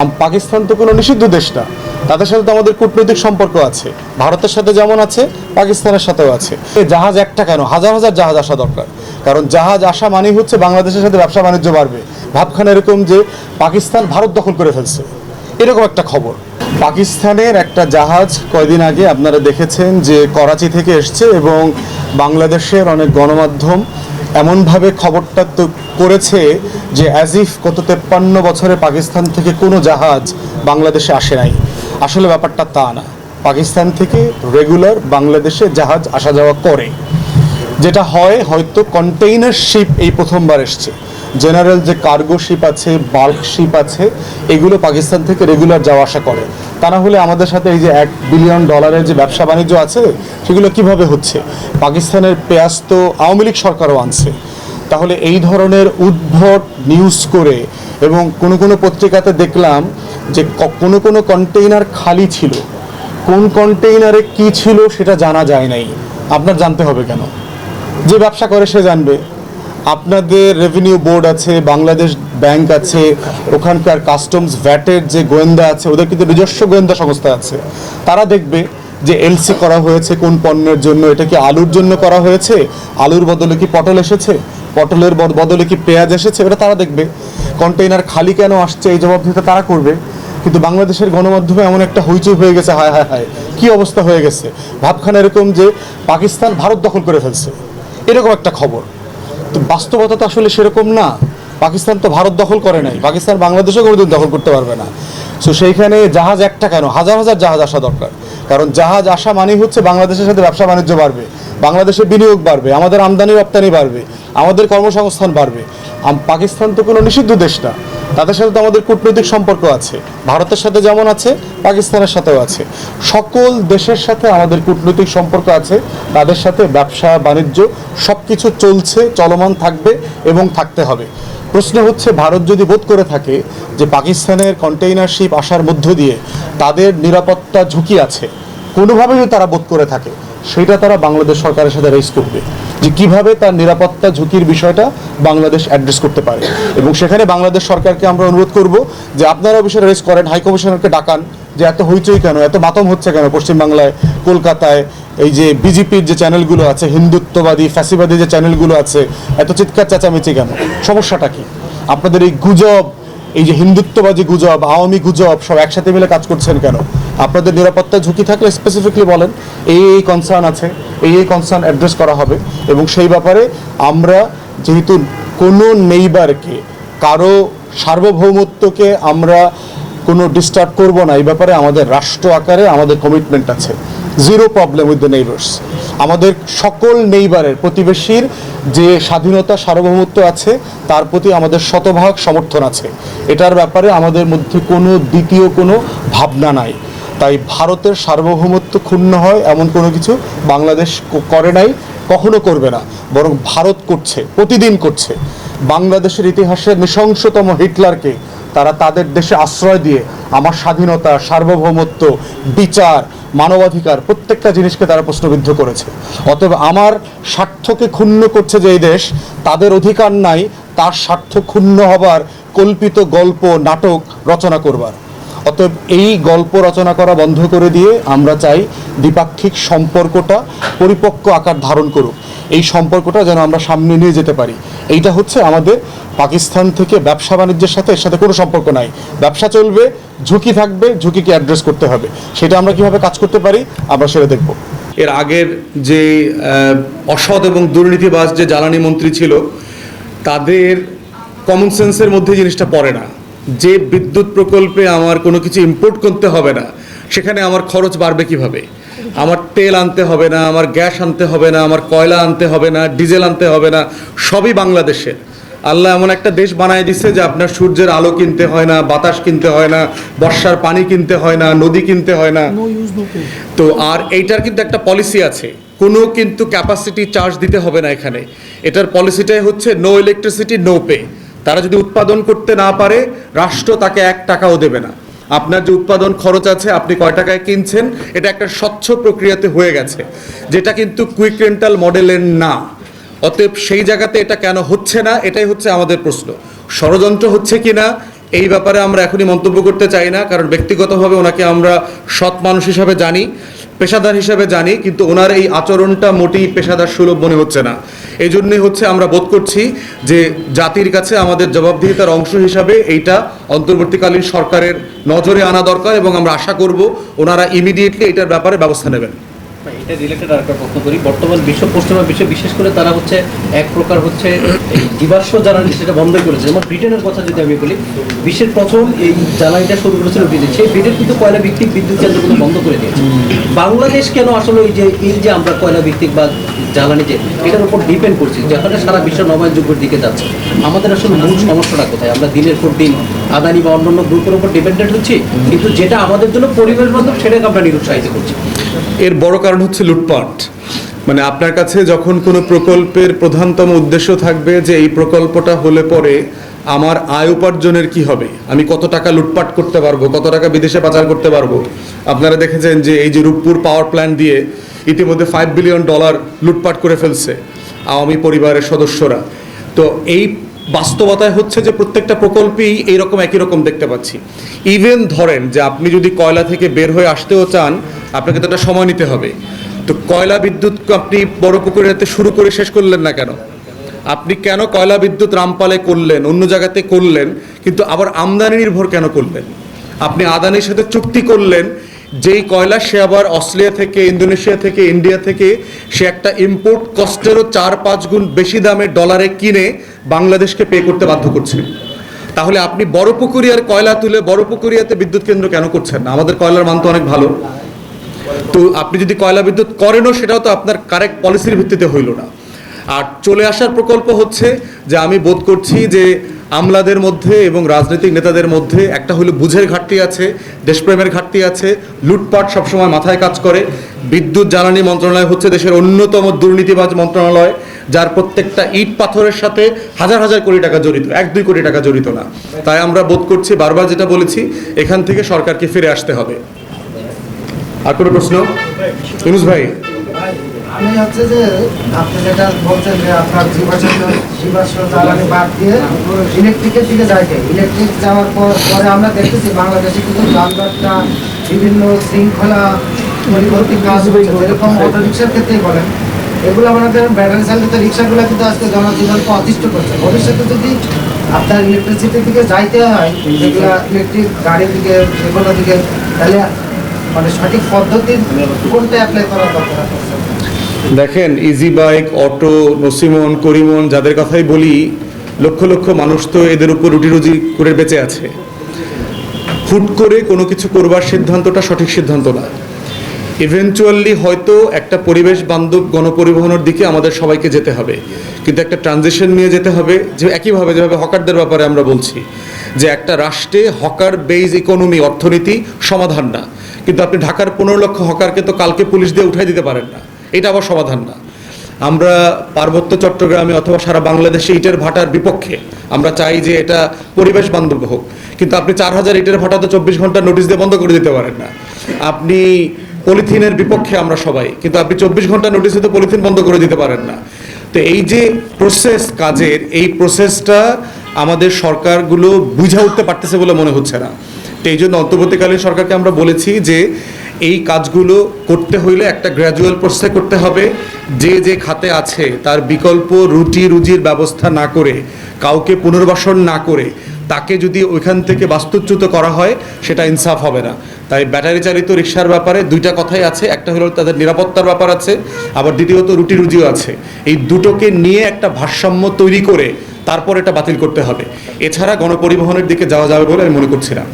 পাকিস্তান তো কোনো নিষিদ্ধ দেশ না। তাদের সাথে তো আমাদের কূটনৈতিক সম্পর্ক আছে। ভারতের সাথে যেমন আছে, পাকিস্তানের সাথেও আছে। জাহাজ একটা কেন? হাজার হাজার জাহাজ আসা দরকার। কারণ জাহাজ আসা মানেই হচ্ছে বাংলাদেশের সাথে ব্যবসা বাণিজ্য বাড়বে। ভাবখান এরকম যে পাকিস্তান ভারত দখল করে ফেলছে। এরকম একটা খবর। পাকিস্তানের একটা জাহাজ কয়দিন আগে আপনারা দেখেছেন যে করাচি থেকে এসছে এবং বাংলাদেশের অনেক গণমাধ্যম এমনভাবে খবরটা তো করেছে যে অ্যাজ ইফ গত তেপ্পান্ন বছরে পাকিস্তান থেকে কোনো জাহাজ বাংলাদেশে আসে নাই। আসলে ব্যাপারটা তা না। পাকিস্তান থেকে রেগুলার বাংলাদেশে জাহাজ আসা যাওয়া করে। যেটা হয় হয়তো কন্টেইনার শিপ এই প্রথমবার এসছে। জেনারেল যে কার্গো শিপ আছে, বাল্ক শিপ আছে, এগুলো পাকিস্তান থেকে রেগুলার যাওয়া আসা করে। তা না হলে আমাদের সাথে এই যে এক বিলিয়ন ডলারের যে ব্যবসা বাণিজ্য আছে, সেগুলো কীভাবে হচ্ছে? পাকিস্তানের পেঁয়াজ তো আওয়ামী লীগ সরকারও আনছে। তাহলে এই ধরনের উদ্ভট নিউজ করে এবং কোনো কোনো পত্রিকাতে দেখলাম যে কোনো কোনো কন্টেইনার খালি ছিল। কোন কন্টেইনারে কি ছিল সেটা জানা যায় নাই। আপনার জানতে হবে কেন? যে ব্যবসা করে সে জানবে। আপনাদের রেভিনিউ বোর্ড আছে, বাংলাদেশ ব্যাংক আছে, ওখানকার কাস্টমস ভ্যাটের যে গোয়েন্দা আছে, ওদের কিন্তু নিজস্ব গোয়েন্দা সংস্থা আছে। তারা দেখবে যে এলসি করা হয়েছে কোন পণ্যের জন্য, এটা কি আলুর জন্য করা হয়েছে? আলুর বদলে কি পটল এসেছে? পটলের বদ- বদলে কি পেঁয়াজ এসেছে? ওটা তারা দেখবে। কন্টেইনার খালি কেন আসছে? এই জবাব জবাবদিহিতা তারা করবে। কিন্তু বাংলাদেশের গণমাধ্যমে এমন একটা হইচই হয়ে গেছে, হায় হায় হায়। কি অবস্থা হয়ে গেছে? ভাবখানা এরকম যে পাকিস্তান ভারত দখল করে ফেলছে। এরকম একটা খবর। তো বাস্তবতা তো আসলে সেরকম না। পাকিস্তান তো ভারত দখল করে নাই। পাকিস্তান বাংলাদেশও কোনোদিন দখল করতে পারবে না। সো সেইখানে জাহাজ একটা কেন? হাজার হাজার জাহাজ আসা দরকার। কারণ জাহাজ আসা মানেই হচ্ছে বাংলাদেশের সাথে ব্যবসা বাণিজ্য বাড়বে। বাংলাদেশে বিনিয়োগ বাড়বে, আমাদের আমদানি রপ্তানি বাড়বে, আমাদের কর্মসংস্থান বাড়বে। পাকিস্তান তো কোনো নিষিদ্ধ দেশ না। তাদের সাথে তো আমাদের কূটনৈতিক সম্পর্ক আছে। ভারতের সাথে যেমন আছে, পাকিস্তানের সাথেও আছে। সকল দেশের সাথে আমাদের কূটনৈতিক সম্পর্ক আছে, তাদের সাথে ব্যবসা, বাণিজ্য সব কিছু চলছে, চলমান থাকবে এবং থাকতে হবে। প্রশ্ন হচ্ছে, ভারত যদি বোধ করে থাকে যে পাকিস্তানের কন্টেইনার শিপ আসার মধ্য দিয়ে তাদের নিরাপত্তা ঝুঁকি আছে কোনোভাবে যদি তারা বোধ করে থাকে, সেটা তারা বাংলাদেশ সরকারের সাথে রেজ করবে। যে কীভাবে তার নিরাপত্তা ঝুঁকির বিষয়টা বাংলাদেশ অ্যাড্রেস করতে পারে। এবং সেখানে বাংলাদেশ সরকারকে আমরা অনুরোধ করব যে আপনারা বিষয়টা রেজ করেন হাই কমিশনারকে ডাকান যে এত হইচই কেন, এত মাতম হচ্ছে কেন পশ্চিমবাংলায়, কলকাতায়, এই যে বিজেপির যে চ্যানেলগুলো আছে, হিন্দুত্ববাদী, ফ্যাসিবাদী যে চ্যানেলগুলো আছে, এত চিৎকার, চেঁচামেচি কেন? সমস্যাটা কি? আপনাদের এই গুজব এই যে হিন্দুত্ববাদী গুজব, আওয়ামী গুজব, সব একসাথে মিলে কাজ করছেন কেন? আপনাদের নিরাপত্তা ঝুঁকি থাকলে স্পেসিফিকলি বলেন, এই এই কনসার্ন আছে, এই এই কনসার্ন অ্যাড্রেস করা হবে এবং সেই ব্যাপারে আমরা যেহেতু কোনো নেইবারকে কারও সার্বভৌমত্বকে আমরা কোনো ডিস্টার্ব করব না, এই ব্যাপারে আমাদের রাষ্ট্র আকারে আমাদের কমিটমেন্ট আছে। Zero problem with the neighbours আমাদের সকল নেইবারের প্রতিবেশীর যে স্বাধীনতা সার্বভৌমত্ব আছে, তার প্রতি আমাদের শতভাগ সমর্থন আছে। এটার ব্যাপারে আমাদের মধ্যে কোনো দ্বিতীয় কোনো ভাবনা নাই। তাই ভারতের সার্বভৌমত্ব ক্ষুণ্ণ হয় এমন কোনো কিছু বাংলাদেশ করে নাই, কখনো করবে না। বরং ভারত করছে, প্রতিদিন করছে। বাংলাদেশের ইতিহাসের নৃশংসতম হিটলারকে তারা তাদের দেশে আশ্রয় দিয়ে আমার স্বাধীনতা, সার্বভৌমত্ব, বিচার মানবাধিকার প্রত্যেকটা জিনিসকে তারা প্রশ্নবিদ্ধ করেছে। অতএব আমার স্বার্থকে ক্ষুণ্ণ করছে যে এই দেশ, তাদের অধিকার নাই, তার স্বার্থ ক্ষুণ্ণ হবার কল্পিত গল্প, নাটক রচনা করবার। অতএব এই গল্প রচনা করা বন্ধ করে দিয়ে আমরা চাই দ্বিপাক্ষিক সম্পর্কটা পরিপক্ক আকার ধারণ করুক। এই সম্পর্কটা যেন আমরা সামনে নিয়ে যেতে পারি। এইটা হচ্ছে আমাদের পাকিস্তান থেকে ব্যবসা বাণিজ্যের সাথে এর সাথে কোনো সম্পর্ক নাই। ব্যবসা চলবে, ঝুঁকি থাকবে, ঝুঁকিকে অ্যাড্রেস করতে হবে। সেটা আমরা কীভাবে কাজ করতে পারি, আমরা সেটা দেখব। এর আগের যে অসৎ এবং দুর্নীতিবাজ যে জ্বালানি মন্ত্রী ছিল, তাদের কমন সেন্সের মধ্যে জিনিসটা পড়ে না। যে বিদ্যুৎ প্রকল্পে আমার কোনো কিছু ইম্পোর্ট করতে হবে না সেখানে আমার খরচ বাড়বে কীভাবে? আমার তেল আনতে হবে না আমার গ্যাস আনতে হবে না আমার কয়লা আনতে হবে না ডিজেল আনতে হবে না সবই বাংলাদেশের। আল্লাহ এমন একটা দেশ বানায় দিচ্ছে যে আপনার সূর্যের আলো কিনতে হয় না বাতাস কিনতে হয় না বর্ষার পানি কিনতে হয় না নদী কিনতে হয় না। তো আর এইটার কিন্তু একটা পলিসি আছে। কোনো কিন্তু ক্যাপাসিটি চার্জ দিতে হবে না এখানে। এটার পলিসিটাই হচ্ছে নো ইলেকট্রিসিটি নো পে তারা যদি উৎপাদন করতে না পারে, রাষ্ট্র তাকে এক টাকাও দেবে না। আপনার যে উৎপাদন খরচ আছে, আপনি কয় টাকায় কিনছেন, এটা একটা স্বচ্ছ প্রক্রিয়াতে হয়ে গেছে। যেটা কিন্তু কুইক রেন্টাল মডেলের না। অতএব সেই জায়গাতে এটা কেন হচ্ছে না, এটাই হচ্ছে আমাদের প্রশ্ন। ষড়যন্ত্র হচ্ছে কিনা, এই ব্যাপারে আমরা এখনই মন্তব্য করতে চাই না, কারণ ব্যক্তিগতভাবে ওনাকে আমরা সৎ মানুষ হিসাবে জানি। পেশাদার হিসেবে জানি, কিন্তু ওনার এই আচরণটা মোটেই পেশাদার সুলভ মনে হচ্ছে না। এই জন্যে হচ্ছে আমরা বোধ করছি যে জাতির কাছে আমাদের জবাবদিহিতার অংশ হিসাবে এইটা অন্তর্বর্তীকালীন সরকারের নজরে আনা দরকার এবং আমরা আশা করব ওনারা ইমিডিয়েটলি এটার ব্যাপারে ব্যবস্থা নেবেন। এটা রিলেটেড আর একটা প্রশ্ন করি। বর্তমান বিশ্ব পশ্চিমা বিশেষ করে তারা হচ্ছে এক প্রকার হচ্ছে এই জীবাশ্ম জ্বালানি সেটা বন্ধ করেছে। যেমন ব্রিটেনের কথা যদি আমি বলি, বিশ্বের প্রথম এই জ্বালানিটা শুরু করেছিল ব্রিটেন। সেই ব্রিটেন কিন্তু কয়লা ভিত্তিক বিদ্যুৎ কেন্দ্রগুলো বন্ধ করে দিয়েছে। বাংলাদেশ কেন আসলে এই যে এই যে আমরা কয়লা ভিত্তিক বা জ্বালানি যে, এটার উপর ডিপেন্ড করছি যেখানে সারা বিশ্ব নবায়নযোগ্যের দিকে যাচ্ছে। আমাদের আসলে মূল সমস্যাটা কোথায়? আমরা দিনের পর দিন আদানি বা অন্যান্য গ্রুপের উপর ডিপেন্ডেন্ট হচ্ছি, কিন্তু যেটা আমাদের জন্য পরিবেশ বান্ধব সেটাকে আমরা নিরুৎসাহিত করছি। এর বড় কারণ হচ্ছে লুটপাট। মানে আপনার কাছে যখন কোনো প্রকল্পের প্রধানতম উদ্দেশ্য থাকবে যে এই প্রকল্পটা হলে পরে আমার আয় উপার্জনের কি হবে, আমি কত টাকা লুটপাট করতে পারব, কত টাকা বিদেশে পাচার করতে পারব, আপনারা দেখেছেন যে এই যে রূপপুর পাওয়ার প্ল্যান্ট দিয়ে ইতিমধ্যে ফাইভ বিলিয়ন ডলার লুটপাট করে ফেলছে আওয়ামী পরিবারের সদস্যরা। তো এই বাস্তবতায় হচ্ছে যে প্রত্যেকটা প্রকল্পেই এইরকম একই রকম দেখতে পাচ্ছি। ইভেন ধরেন যে আপনি যদি কয়লা থেকে বের হয়ে আসতেও চান, আপনাকে তো একটা সময় নিতে হবে। তো কয়লা বিদ্যুৎ আপনি বড় পুকুরেতে শুরু করে শেষ করলেন না কেন? আপনি কেন কয়লা বিদ্যুৎ রামপালে করলেন, অন্য জায়গাতে করলেন, কিন্তু আবার আমদানি নির্ভর কেন করলেন? আপনি আদানির সাথে চুক্তি করলেন যেই কয়লা সে আবার অস্ট্রেলিয়া থেকে, ইন্দোনেশিয়া থেকে, ইন্ডিয়া থেকে, সে একটা ইম্পোর্ট কস্টেরও চার পাঁচ গুণ বেশি দামে ডলারে কিনে বাংলাদেশকে পে করতে বাধ্য করছে। তাহলে আপনি বড় পুকুরিয়ার কয়লা তুলে বড় পুকুরিয়াতে বিদ্যুৎ কেন্দ্র কেন করছেন? না আমাদের কয়লার মান তো অনেক ভালো। তো আপনি যদি কয়লা বিদ্যুৎ করেনও, সেটাও তো আপনার কারেক্ট পলিসির ভিত্তিতে হইল না। আর চলে আসার প্রকল্প হচ্ছে যে আমি বোধ করছি যে আমলাদের মধ্যে এবং রাজনৈতিক নেতাদের মধ্যে একটা হলো বুঝের ঘাটতি আছে, দেশপ্রেমের ঘাটতি আছে, লুটপাট সবসময় মাথায় কাজ করে। বিদ্যুৎ, জ্বালানি মন্ত্রণালয় হচ্ছে দেশের অন্যতম দুর্নীতিবাজ মন্ত্রণালয়, যার প্রত্যেকটা ইট পাথরের সাথে হাজার হাজার কোটি টাকা জড়িত, এক দুই কোটি টাকা জড়িত না। তাই আমরা বোধ করছি বারবার যেটা বলেছি, এখান থেকে সরকারকে ফিরে আসতে হবে। আর কোনো প্রশ্ন? ইনুস ভাই। আমি হচ্ছে যে আপনি যেটা বলছেন যে আপনার জীবাশ্ম জীবাশ্ম জ্বালানি বাদ দিয়ে ইলেকট্রিকের দিকে যাইতে। ইলেকট্রিক যাওয়ার পর পরে আমরা দেখতেছি বাংলাদেশে কিন্তু যানজটটা বিভিন্ন শৃঙ্খলা পরিবর্তী কাজ হচ্ছে যেরকম অটো রিক্সার ক্ষেত্রেই বলেন। এগুলো আমাদের ব্যাটারি চালিত রিক্সাগুলো কিন্তু আজকে জনজীবনকে অতিষ্ঠ করছে। ভবিষ্যতে যদি আপনার ইলেকট্রিসিটির দিকে যাইতে হয় যেগুলো ইলেকট্রিক গাড়ির দিকে যেগুলো দিকে তাহলে মানে সঠিক পদ্ধতির কোনটা অ্যাপ্লাই করা দরকার? দেখেন ইজি বাইক অটো নসিমন করিমন যাদের কথাই বলি, লক্ষ লক্ষ মানুষ তো এদের উপর রুটি রুজি করে বেঁচে আছে। হুট করে কোনো কিছু করবার সিদ্ধান্তটা সঠিক সিদ্ধান্ত না। ইভেনচুয়ালি হয়তো একটা পরিবেশ বান্ধব গণপরিবহনের দিকে আমাদের সবাইকে যেতে হবে। কিন্তু একটা ট্রানজিশন নিয়ে যেতে হবে, যে একইভাবে, যেভাবে হকারদের ব্যাপারে আমরা বলছি, যে একটা রাষ্ট্রে হকার বেজ ইকোনমি অর্থনীতি সমাধান না। কিন্তু আপনি ঢাকার পনেরো লক্ষ হকারকে তো কালকে পুলিশ দিয়ে উঠাই দিতে পারেন না। এটা আবার সমাধান না। আমরা পার্বত্য চট্টগ্রামে অথবা সারা বাংলাদেশে ইটের ভাটার বিপক্ষে আমরা চাই যে এটা পরিবেশ বান্ধব হোক। কিন্তু আপনি চার হাজার ইটের ভাটা তো চব্বিশ ঘণ্টা নোটিশ দিয়ে বন্ধ করে দিতে পারেন না। আপনি পলিথিনের বিপক্ষে আমরা সবাই, কিন্তু আপনি চব্বিশ ঘণ্টা নোটিশে তো পলিথিন বন্ধ করে দিতে পারেন না। তো এই যে প্রসেস কাজের, এই প্রসেসটা আমাদের সরকারগুলো বুঝে উঠতে পারতেছে বলে মনে হচ্ছে না। তো এই জন্য অন্তর্বর্তীকালীন সরকারকে আমরা বলেছি যে এই কাজগুলো করতে হইলে একটা গ্র্যাজুয়াল প্রসেসে করতে হবে। যে যে খাতে আছে, তার বিকল্প রুটি রুজির ব্যবস্থা না করে, কাউকে পুনর্বাসন না করে, তাকে যদি ওইখান থেকে বাস্তুচ্যুত করা হয়, সেটা ইনসাফ হবে না। তাই ব্যাটারি চালিত রিক্সার ব্যাপারে দুইটা কথাই আছে। একটা হলো তাদের নিরাপত্তার ব্যাপার আছে, আবার দ্বিতীয়ত রুটি রুজিও আছে। এই দুটোকে নিয়ে একটা ভারসাম্য তৈরি করে তারপর এটা বাতিল করতে হবে। এছাড়া গণপরিবহনের দিকে যাওয়া যাবে বলে আমি মনে করছি না।